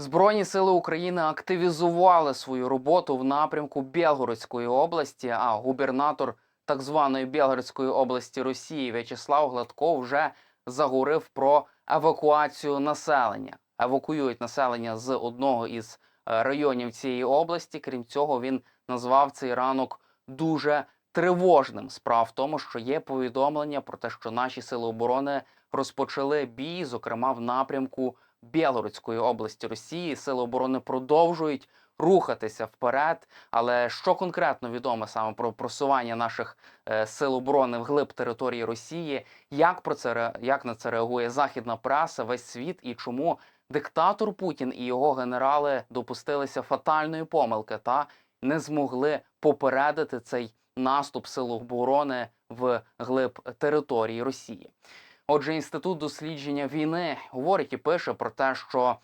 Збройні сили України активізували свою роботу в напрямку Білгородської області. А губернатор так званої Білгородської області Росії В'ячеслав Гладков вже заговорив про евакуацію населення. Евакуюють населення з одного із е, районів цієї області. Крім цього, він назвав цей ранок дуже тривожним. Справа в тому, що є повідомлення про те, що наші сили оборони розпочали бій, зокрема в напрямку Білгородської області Росії. Сили оборони продовжують рухатися вперед. Але що конкретно відомо саме про просування наших е, сил оборони вглиб території Росії? Як про це як на це реагує західна преса, весь світ і чому диктатор Путін і його генерали допустилися фатальної помилки та не змогли попередити цей наступ сил оборони в глиб території Росії? Отже, інститут дослідження війни говорить і пише про те, що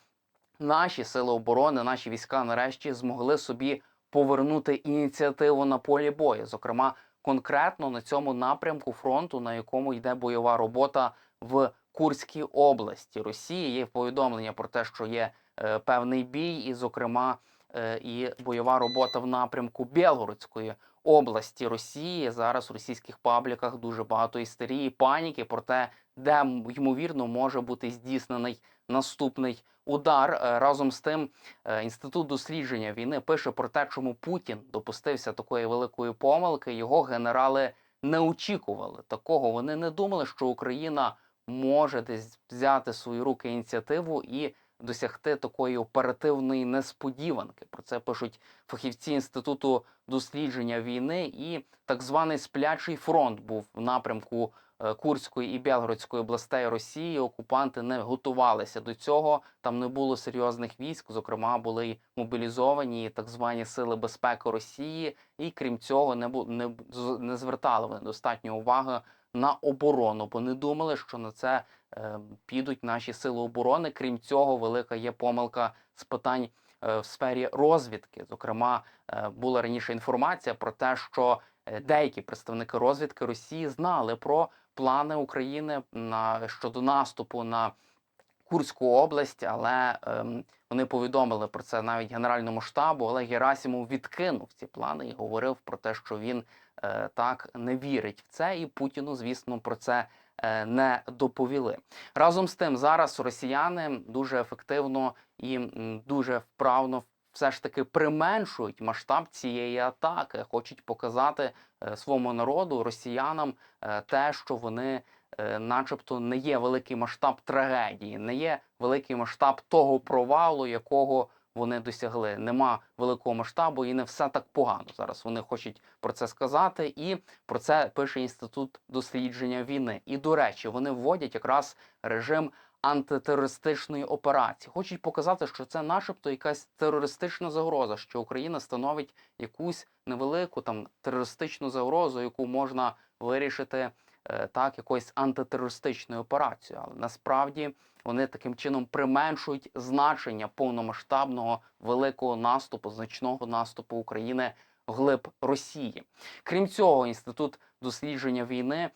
наші сили оборони, наші війська нарешті змогли собі повернути ініціативу на полі бою. Зокрема, конкретно на цьому напрямку фронту, на якому йде бойова робота в Курській області Росії. Є повідомлення про те, що є е, певний бій, і, зокрема, е, і бойова робота в напрямку Білгородської області Росії. Зараз в російських пабліках дуже багато істерії, паніки про те, де ймовірно може бути здійснений наступний удар. Е, Разом з тим, е, інститут дослідження війни пише про те, чому Путін допустився такої великої помилки. Його генерали не очікували такого. Вони не думали, що Україна може десь взяти свої руки ініціативу і досягти такої оперативної несподіванки. Про це пишуть фахівці інституту дослідження війни. І так званий сплячий фронт був в напрямку Курської і Білгородської областей Росії. Окупанти не готувалися до цього. Там не було серйозних військ. Зокрема, були мобілізовані так звані сили безпеки Росії. І крім цього, не бу- не, не звертали вони достатньо уваги на оборону, бо не думали, що на це е, підуть наші сили оборони. Крім цього, велика є помилка з питань е, в сфері розвідки. Зокрема, е, була раніше інформація про те, що е, деякі представники розвідки Росії знали про плани України на щодо наступу на Курську область, але ем, вони повідомили про це навіть Генеральному штабу. Олег Герасимов відкинув ці плани і говорив про те, що він е, так не вірить в це, і Путіну, звісно, про це е, не доповіли. Разом з тим, зараз росіяни дуже ефективно і дуже вправно все ж таки применшують масштаб цієї атаки, хочуть показати е, своєму народу, росіянам, е, те, що вони, е, начебто, не є великий масштаб трагедії, не є великий масштаб того провалу, якого вони досягли. Нема великого масштабу і не все так погано. Зараз вони хочуть про це сказати, і про це пише інститут дослідження війни. І до речі, вони вводять якраз режим антитерористичної операції. Хочуть показати, що це, начебто, якась терористична загроза, що Україна становить якусь невелику там терористичну загрозу, яку можна вирішити е, так якоюсь антитерористичною операцією. Але насправді вони таким чином применшують значення повномасштабного великого наступу, значного наступу України вглиб Росії. Крім цього, інститут дослідження війни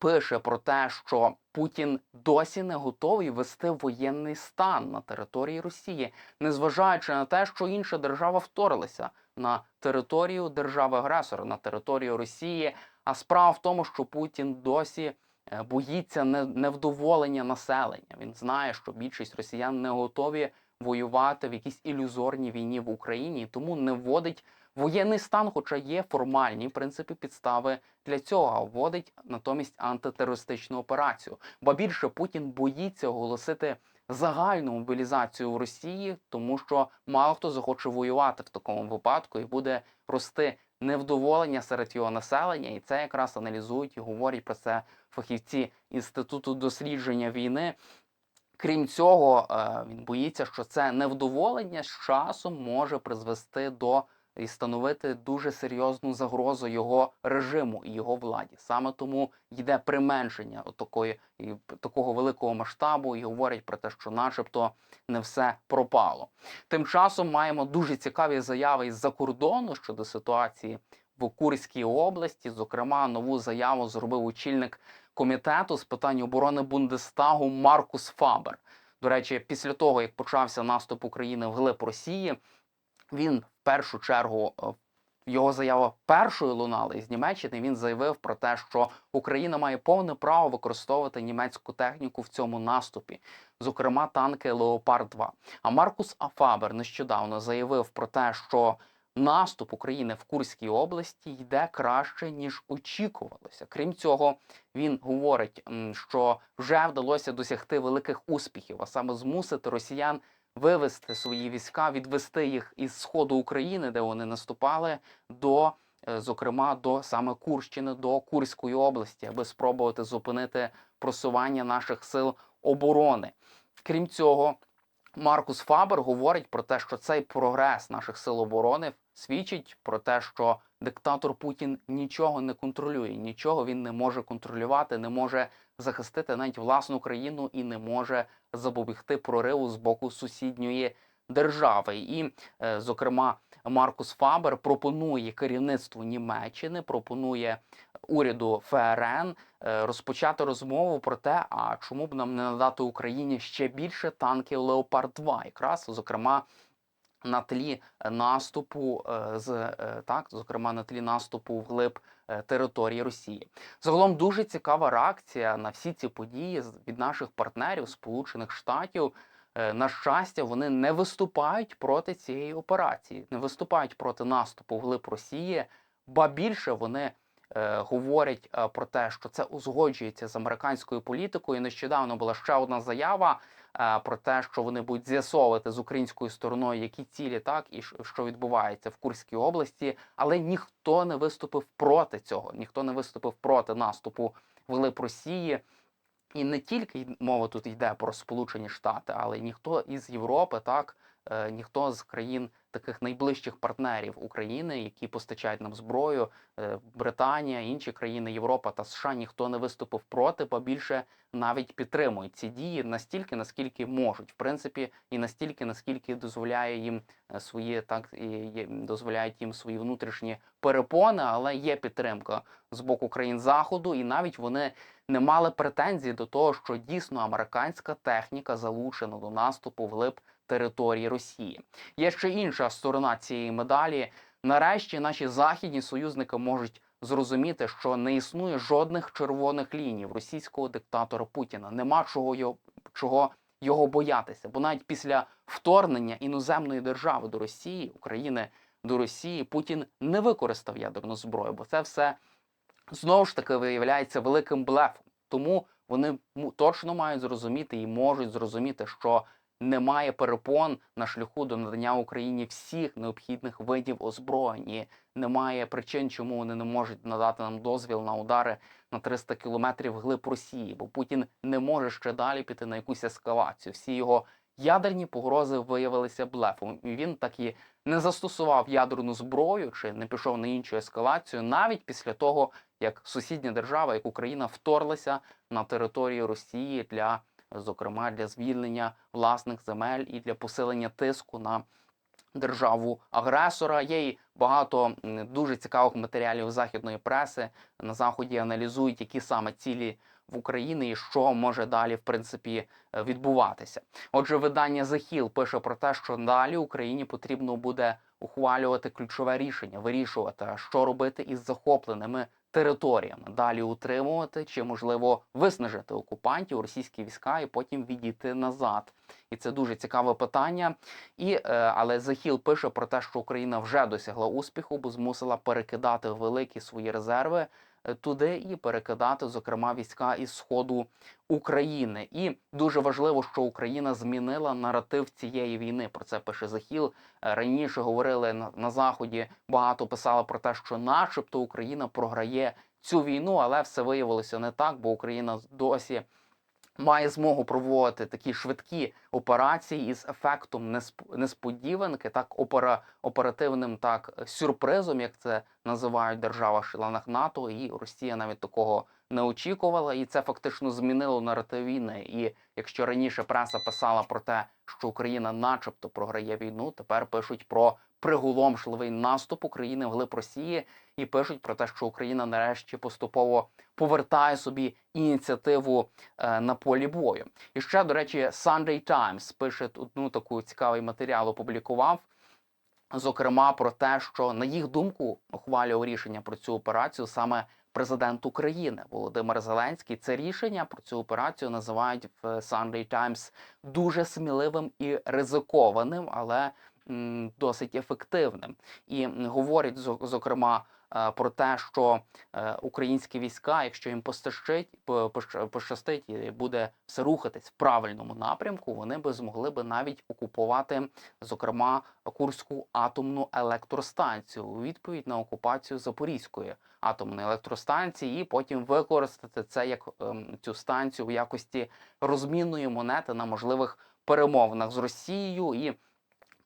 пише про те, що Путін досі не готовий вести воєнний стан на території Росії, незважаючи на те, що інша держава вторглася на територію держави-агресора, на територію Росії. А справа в тому, що Путін досі е, боїться невдоволення населення. Він знає, що більшість росіян не готові воювати в якійсь ілюзорній війні в Україні, тому не вводить воєнний стан, хоча є формальні в принципі підстави для цього, а вводить натомість антитерористичну операцію. Ба більше Путін боїться оголосити загальну мобілізацію в Росії, тому що мало хто захоче воювати в такому випадку і буде рости невдоволення серед його населення, і це якраз аналізують і говорять про це фахівці інституту дослідження війни. Крім цього, е, він боїться, що це невдоволення з часом може призвести до і становити дуже серйозну загрозу його режиму і його владі. Саме тому йде применшення такої такого великого масштабу, і говорять про те, що, начебто, не все пропало. Тим часом маємо дуже цікаві заяви із-за кордону щодо ситуації в Курській області. Зокрема, нову заяву зробив очільник комітету з питань оборони Бундестагу Маркус Фабер. До речі, після того як почався наступ України в глиб Росії, він в першу чергу е, його заява першою лунала із Німеччини. Він заявив про те, що Україна має повне право використовувати німецьку техніку в цьому наступі, зокрема танки Леопард 2 А Маркус Афабер нещодавно заявив про те, що наступ України в Курській області йде краще ніж очікувалося. Крім цього, він говорить, що вже вдалося досягти великих успіхів, а саме змусити росіян вивести свої війська, відвести їх із сходу України, де вони наступали, до е, зокрема до саме Курщини, до Курської області, аби спробувати зупинити просування наших сил оборони. Крім цього, Маркус Фабер говорить про те, що цей прогрес наших сил оборони свідчить про те, що диктатор Путін нічого не контролює, нічого він не може контролювати, не може захистити навіть власну країну і не може запобігти прориву з боку сусідньої держави. І, е, зокрема, Маркус Фабер пропонує керівництву Німеччини, пропонує уряду ФРН е, розпочати розмову про те, а чому б нам не надати Україні ще більше танків Леопард 2 якраз зокрема. На тлі наступу е, з так, зокрема на тлі наступу вглиб е, території Росії, загалом дуже цікава реакція на всі ці події від наших партнерів Сполучених Штатів. Е, На щастя, вони не виступають проти цієї операції, не виступають проти наступу вглиб Росії, ба більше вони е, говорять е, про те, що це узгоджується з американською політикою. Нещодавно була ще одна заява е, про те, що вони будуть з'ясовувати з українською стороною, які цілі так і що- відбувається в Курській області, але ніхто не виступив проти цього, ніхто не виступив проти наступу вглиб Росії. І не тільки мова тут йде про Сполучені Штати, але й ніхто із Європи, так ніхто з країн таких найближчих партнерів України, які постачають нам зброю, е, Британія, інші країни Європа та США, ніхто не виступив проти, бо більше навіть підтримують ці дії настільки, наскільки можуть, в принципі, і настільки, наскільки дозволяє їм е, свої так і дозволяють їм свої внутрішні перепони, але є підтримка з боку країн заходу, і навіть вони не мали претензій до того, що дійсно американська техніка залучена до наступу вглиб території Росії. Є ще інша сторона цієї медалі. Нарешті наші західні союзники можуть зрозуміти, що не існує жодних червоних ліній в російського диктатора Путіна. Нема чого його чого його боятися. Бо навіть після вторгнення іноземної держави до Росії, України до Росії, Путін не використав ядерну зброю, бо це все знову ж таки виявляється великим блефом. Тому вони точно мають зрозуміти і можуть зрозуміти, що немає перепон на шляху до надання Україні всіх необхідних видів озброєнь. Немає причин, чому вони не можуть надати нам дозвіл на удари на 300 кілометрів глиб Росії, бо Путін не може ще далі піти на якусь ескалацію. Всі його ядерні погрози виявилися блефом. І він так і не застосував ядерну зброю чи не пішов на іншу ескалацію, навіть після того, як сусідня держава, як Україна, вторглася на територію Росії для, зокрема, для звільнення власних земель і для посилення тиску на державу агресора. Є й багато дуже цікавих матеріалів західної преси. На заході аналізують, які саме цілі в Україні і що може далі, в принципі, е, відбуватися. Отже, видання Hill пише про те, що далі Україні потрібно буде ухвалювати ключове рішення, вирішувати, що робити із захопленими територіями, далі утримувати чи можливо виснажити окупантів, російські війська і потім відійти назад. І це дуже цікаве питання. І е, але Захіл пише про те, що Україна вже досягла успіху, бо змусила перекидати великі свої резерви туди і перекидати, зокрема, війська із сходу України. І дуже важливо, що Україна змінила наратив цієї війни. Про це пише Захіл. Е, Раніше говорили на, заході, багато писали про те, що, начебто, Україна програє цю війну, але все виявилося не так, бо Україна досі має змогу проводити такі швидкі операції із ефектом несп- несподіванки, так опера, оперативним так сюрпризом, як це називають держава членах НАТО, і Росія навіть такого не очікувала, і це фактично змінило наратив. І якщо раніше преса писала про те, що Україна, начебто, програє війну, тепер пишуть про приголомшливий наступ України в глиб Росії, і пишуть про те, що Україна нарешті поступово повертає собі ініціативу е, на полі бою. І ще, до речі, Sunday Times пише одну таку цікавий матеріал, опублікував. Зокрема, про те, що на їх думку ухвалював рішення про цю операцію саме президент України Володимир Зеленський. Це рішення про цю операцію називають в Sunday Times дуже сміливим і ризикованим, але м, досить ефективним. І говорять зо- зокрема про те, що е, українські війська, якщо їм постачить, по- пощастить і буде все рухатись в правильному напрямку, вони би змогли би навіть окупувати, зокрема, Курську атомну електростанцію у відповідь на окупацію Запорізької атомної електростанції, і потім використати це як ем, цю станцію в якості розмінної монети на можливих перемовинах з Росією і.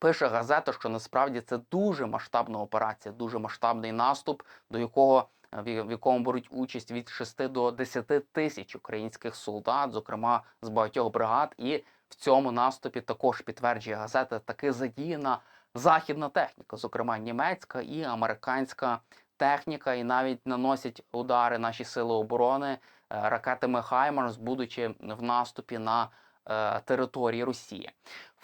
Пише газета, що насправді це дуже масштабна операція, дуже масштабний наступ, до якого е, в якому беруть участь від 6 до 10 тисяч українських солдат, зокрема з багатьох бригад. І в цьому наступі також підтверджує газета таки задіяна західна техніка, зокрема німецька і американська техніка, і навіть наносять удари наші сили оборони е, ракетами Хаймарс, будучи в наступі на е, території Росії.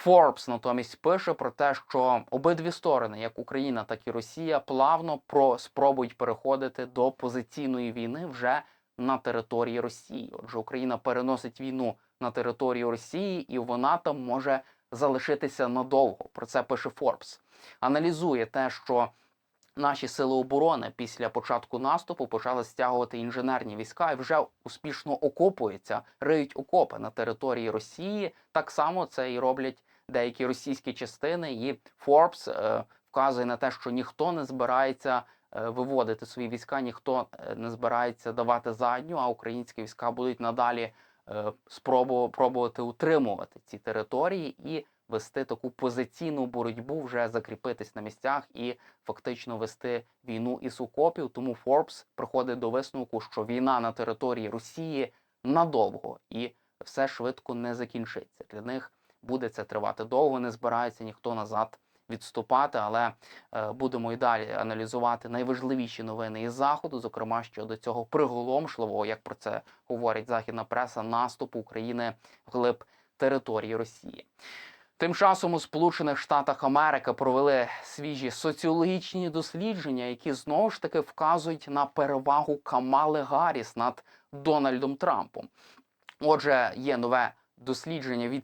Forbes натомість пише про те, що обидві сторони, як Україна, так і Росія, плавно про спробують переходити до позиційної війни вже на території Росії. Отже, Україна переносить війну на територію Росії, і вона там може залишитися надовго. Про це пише Forbes. Аналізує те, що наші сили оборони після початку наступу почали стягувати інженерні війська і вже успішно окопуються, риють окопи на території Росії. Так само це і роблять деякі російські частини. І Forbes е, вказує на те, що ніхто не збирається е, виводити свої війська, ніхто е, не збирається давати задню, а українські війська будуть надалі е, спробу пробувати утримувати ці території і вести таку позиційну боротьбу, вже закріпитись на місцях і фактично вести війну із окопів. Тому Forbes приходить до висновку, що війна на території Росії надовго і все швидко не закінчиться. Для них буде це тривати довго, не збирається ніхто назад відступати, але е, будемо і далі аналізувати найважливіші новини із заходу, зокрема щодо цього приголомшливого, як про це говорить західна преса, наступу України вглиб території Росії. Тим часом у Сполучених Штатах Америки провели свіжі соціологічні дослідження, які знову ж таки вказують на перевагу Камали Гарріс над Дональдом Трампом. Отже, є нове дослідження від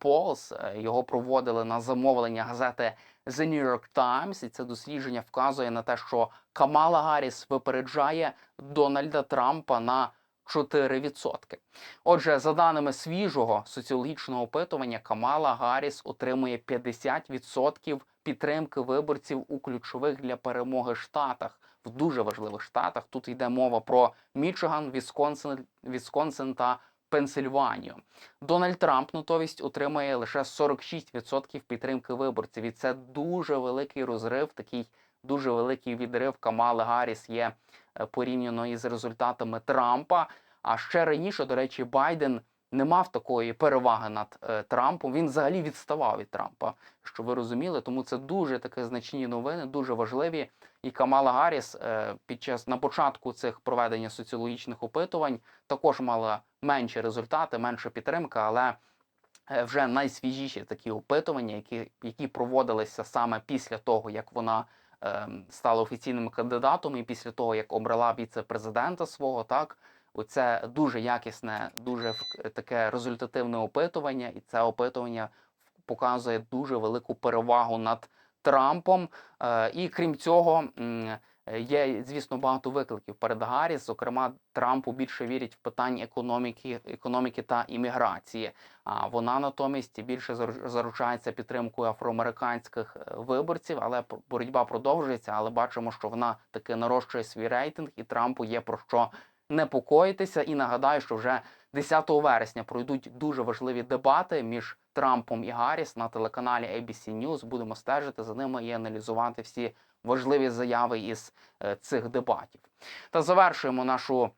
Polls. е, Його проводили на замовлення газети The New York Times. І це дослідження вказує на те, що Камала Гарріс випереджає Дональда Трампа на 4%. Отже, за даними свіжого соціологічного опитування, Камала Гарріс отримує 50% підтримки виборців у ключових для перемоги штатах, в дуже важливих штатах. Тут йде мова про Мічиган, Вісконсин, Вісконсин та Пенсильванію. Дональд Трамп натомість отримає лише 46% підтримки виборців, і це дуже великий розрив, такий дуже великий відрив Камали Гарріс є порівняно із результатами Трампа. А ще раніше, до речі, Байден не мав такої переваги над е, Трампом. Він взагалі відставав від Трампа, що ви розуміли. Тому це дуже такі значні новини, дуже важливі. І Камала Гарріс е, під час на початку цих проведення соціологічних опитувань також мала менші результати, менша підтримка, але е, вже найсвіжіші такі опитування, які, які проводилися саме після того, як вона е, стала офіційним кандидатом, і після того, як обрала віце-президента свого, так оце дуже якісне, дуже таке результативне опитування, і це опитування показує дуже велику перевагу над Трампом. Е, І крім цього, є, звісно, багато викликів перед Гарріс. Зокрема, Трампу більше вірять в питання економіки, економіки та імміграції. А вона натомість більше зару- заручається підтримкою афроамериканських е, виборців, але боротьба продовжується. Але бачимо, що вона таки нарощує свій рейтинг, і Трампу є про що непокоїтися. І нагадаю, що вже 10 вересня пройдуть дуже важливі дебати між Трампом і Гарріс на телеканалі ABC News. Будемо стежити за ними і аналізувати всі важливі заяви із е, цих дебатів. Та завершуємо нашу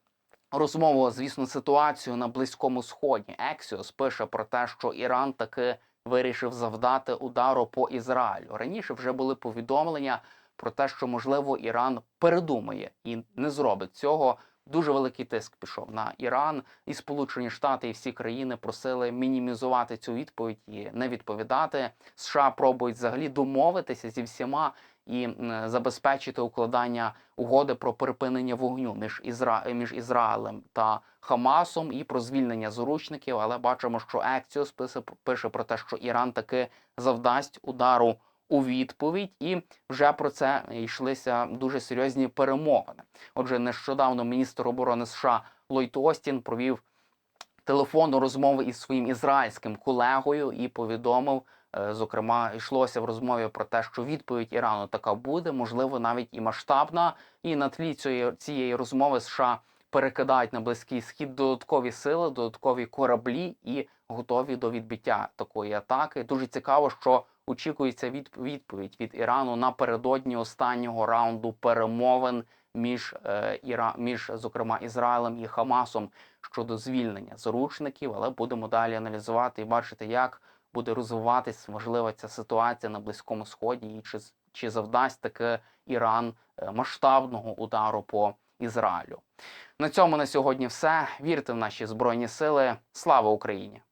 розмову, звісно, ситуацію на Близькому Сході. Ексіос пише про те, що Іран таки вирішив завдати удару по Ізраїлю. Раніше вже були повідомлення про те, що можливо Іран передумає і не зробить цього. Дуже великий тиск пішов на Іран, і Сполучені Штати і всі країни просили мінімізувати цю відповідь і не відповідати. США пробують взагалі домовитися зі всіма і забезпечити укладання угоди про припинення вогню між Ізра... між Ізраїлем та Хамасом і про звільнення заручників. Але бачимо, що Ексіос пише, пише про те, що Іран таки завдасть удару у відповідь, і вже про це йшлися дуже серйозні перемовини. Отже, нещодавно міністр оборони США Ллойд Остін провів телефонну розмову із своїм ізраїльським колегою і повідомив. Е, Зокрема, йшлося в розмові про те, що відповідь Ірану така буде, можливо, навіть і масштабна. І на тлі цієї, цієї розмови США перекидають на близький схід додаткові сили, додаткові кораблі і готові до відбиття такої атаки. Дуже цікаво, що очікується від, відповідь від Ірану напередодні останнього раунду перемовин між е, Іра, між зокрема Ізраїлем і Хамасом щодо звільнення заручників. Але будемо далі аналізувати і бачити, як буде розвиватись можливо ця ситуація на близькому сході, і чи чи завдасть таки Іран е, масштабного удару по Ізраїлю. На цьому на сьогодні все. Вірте в наші збройні сили. Слава Україні!